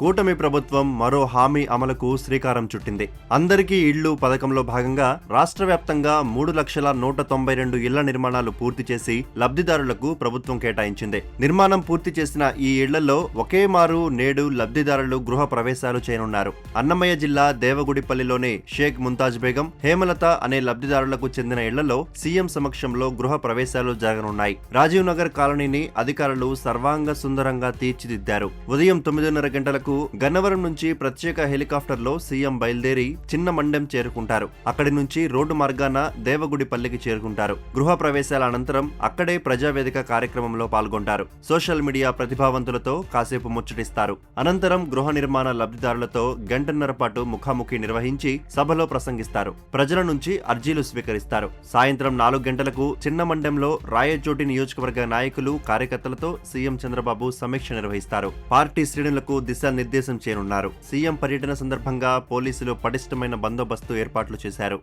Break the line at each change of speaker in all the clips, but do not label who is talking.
కూటమి ప్రభుత్వం మరో హామీ అమలుకు శ్రీకారం చుట్టింది. అందరికీ ఇళ్ళు పథకంలో భాగంగా రాష్ట్ర వ్యాప్తంగా మూడు లక్షల నూట తొంభై రెండు ఇళ్ళ నిర్మాణాలు పూర్తి చేసి లబ్ధిదారులకు ప్రభుత్వం కేటాయించింది. నిర్మాణం పూర్తి చేసిన ఈ ఇళ్ళలో ఒకే మారు నేడు లబ్ధిదారులు గృహ ప్రవేశాలు చేయనున్నారు. అన్నమయ్య జిల్లా దేవగుడిపల్లిలోని షేక్ ముంతాజ్ బేగం హేమలత అనే లబ్ధిదారులకు చెందిన ఇళ్ళలో సీఎం సమక్షంలో గృహ ప్రవేశాలు జరగనున్నాయి. రాజీవ్ నగర్ కాలనీని అధికారులు సర్వాంగ సుందరంగా తీర్చిదిద్దారు. ఉదయం తొమ్మిదిన్నర గంటలకు గన్నవరం నుంచి ప్రత్యేక హెలికాప్టర్లో సీఎం బయలుదేరి చిన్న మండెం చేరుకుంటారు. అక్కడి నుంచి రోడ్డు మార్గాన దేవగుడిపల్లికి చేరుకుంటారు. గృహ ప్రవేశాల అనంతరం అక్కడే ప్రజావేదిక కార్యక్రమంలో పాల్గొంటారు. సోషల్ మీడియా ప్రతిభావంతులతో కాసేపు ముచ్చటిస్తారు. అనంతరం గృహ నిర్మాణ లబ్ధిదారులతో గంటన్నర పాటు ముఖాముఖి నిర్వహించి సభలో ప్రసంగిస్తారు. ప్రజల నుంచి అర్జీలు స్వీకరిస్తారు. సాయంత్రం నాలుగు గంటలకు చిన్న మండెంలో రాయచోటి నియోజకవర్గ నాయకులు కార్యకర్తలతో సీఎం చంద్రబాబు సమీక్ష నిర్వహిస్తారు. పార్టీ శ్రేణులకు నిర్దేశం చేయనున్నారు. సీఎం పర్యటన సందర్భంగా పోలీసులు పటిష్టమైన బందోబస్తు ఏర్పాట్లు చేశారు.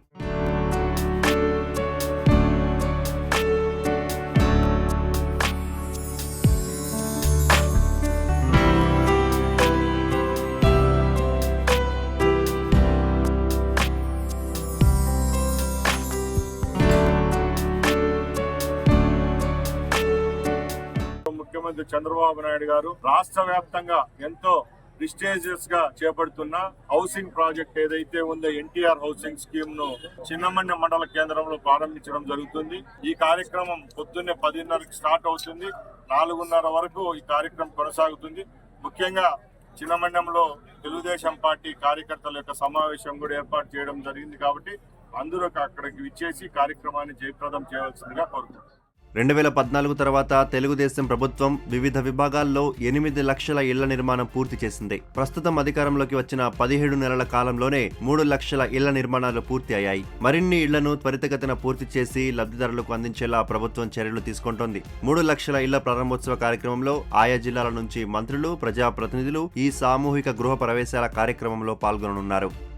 ముఖ్యమంత్రి చంద్రబాబు నాయుడు గారు రాష్ట్ర వ్యాప్తంగా ఎంతో ప్రిస్టేజియస్గా చేపడుతున్న హౌసింగ్ ప్రాజెక్ట్ ఏదైతే ఉందో ఎన్టీఆర్ హౌసింగ్ స్కీమ్ను చిన్నమన్న మండల కేంద్రంలో ప్రారంభించడం జరుగుతుంది. ఈ కార్యక్రమం పొద్దున్నే పదిన్నరకి స్టార్ట్ అవుతుంది. నాలుగున్నర వరకు ఈ కార్యక్రమం కొనసాగుతుంది. ముఖ్యంగా చిన్నమండంలో తెలుగుదేశం పార్టీ కార్యకర్తల యొక్క సమావేశం కూడా ఏర్పాటు చేయడం జరిగింది కాబట్టి అందరూ అక్కడికి విచ్చేసి కార్యక్రమాన్ని జయప్రదం చేయవలసిందిగా కోరుతున్నాను
రెండు వేల పద్నాలుగు తర్వాత తెలుగుదేశం ప్రభుత్వం వివిధ విభాగాల్లో ఎనిమిది లక్షల ఇళ్ళ నిర్మాణం పూర్తి చేసింది. ప్రస్తుతం అధికారంలోకి వచ్చిన పదిహేడు నెలల కాలంలోనే మూడు లక్షల ఇళ్ళ నిర్మాణాలు పూర్తి అయ్యాయి. మరిన్ని ఇళ్ళను త్వరితగతిన పూర్తి చేసి లబ్ధిదారులకు అందించేలా ప్రభుత్వం చర్యలు తీసుకుంటోంది. మూడు లక్షల ఇళ్ళ ప్రారంభోత్సవ కార్యక్రమంలో ఆయా జిల్లాల నుంచి మంత్రులు ప్రజాప్రతినిధులు ఈ సామూహిక గృహ ప్రవేశాల కార్యక్రమంలో పాల్గొననున్నారు.